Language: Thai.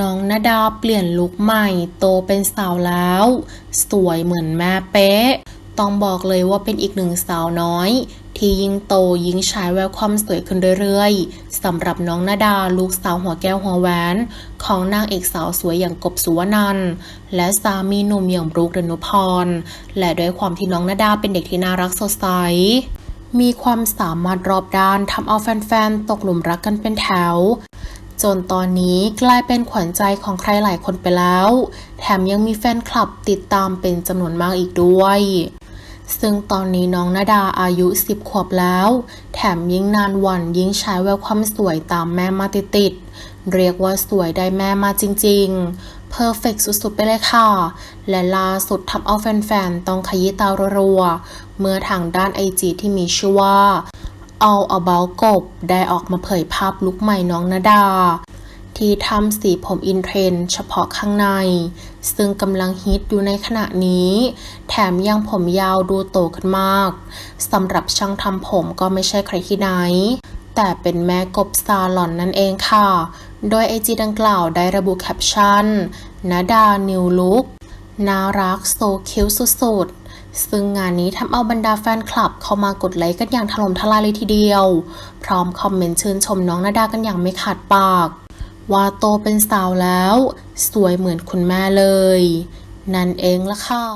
น้องนาดาเปลี่ยนลุคใหม่โตเป็นสาวแล้ว สวยเหมือนแม่เป๊ะ ต้องบอกเลยว่าเป็นอีกหนึ่งสาวน้อย ที่ยิ่งโตยิ่งฉายแววความสวยขึ้นเรื่อยๆสำหรับน้องนาดาลูกสาวหัวแก้วหัวแหวน ของนางเอกสาวสวยอย่างกบสุวรรณันและสามีหนุ่มอย่างบรุกดนุพร และด้วยความที่น้องนาดาเป็นเด็กที่น่ารักสดใสมีความสามารถรอบด้านทำเอาแฟนๆตกหลุมรักกันเป็นแถว จนตอนนี้กลายเป็นขวัญใจของใครหลายคนไปแล้ว แถมยังมีแฟนคลับติดตามเป็นจำนวนมากอีกด้วย ซึ่งตอนนี้น้องนาดาอายุ 10 ขวบแล้ว แถมยิ่งนานวันยิ่งใช้แววความสวยตามแม่มาติดๆเรียกว่าสวยได้แม่มาจริงๆ เพอร์เฟกสุด ๆ ไปเลยค่ะ และล่าสุดทำเอาแฟน ๆ ต้องขยี้ตารัวๆ เมื่อทางด้านไอจีที่มีชื่อว่า All About กบ ได้ออกมาเผยภาพลุคใหม่น้องนาดา ที่ทำสีผมอินเทรนเฉพาะข้างใน ซึ่งกำลังฮิตอยู่ในขณะนี้ แถมยังผมยาวดูโตขึ้นมากสำหรับช่างทำผมก็ไม่ใช่ใครที่ไหน แต่เป็นแม่กบซาลอนนั่นเองค่ะ โดยไอจีดังกล่าวได้ระบุแคปชั่นนาดานิวลุค น่ารักโซคิวสุดๆ ซึ่งงานนี้ทำเอาบรรดาแฟนคลับเข้ามากดไลค์กันอย่างถล่มทลายเลยทีเดียว พร้อมคอมเมนต์ชื่นชมน้องนาดากันอย่างไม่ขาดปาก ว่าโตเป็นสาวแล้ว สวยเหมือนคุณแม่เลย นั่นเองละค่ะ